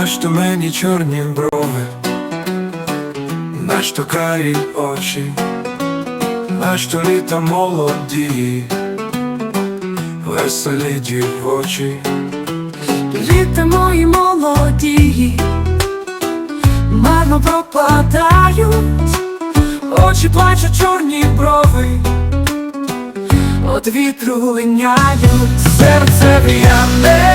Нащо мені чорні брови, нащо карі очі, нащо літа молоді, веселі дівочі, Літа мої молоді, марно пропадають, очі плачуть чорні брови, от вітру линяють. серце в'яне,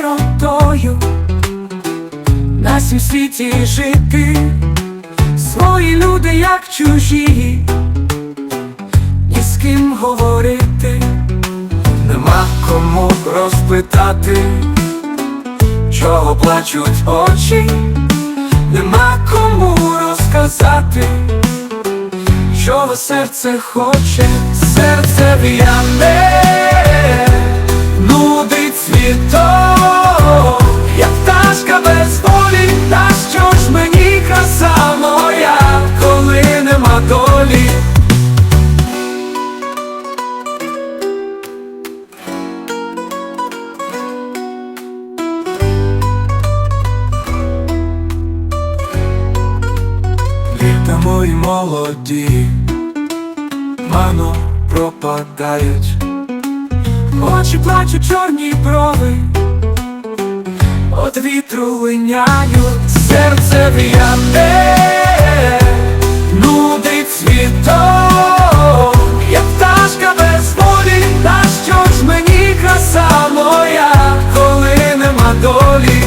сиротою на сім світі жити, свої люди, як чужі, ні з ким говорити. Нема кому розпитати, чого плачуть очі, нема кому розказати, чого серце хоче, серце в'яне, Літа мої молоді, мано пропадають, Очі плачуть чорні брови, от вітру линяють. серце в'яне, нудить світом, як пташка без волі, та що ж мені краса моя, коли нема долі.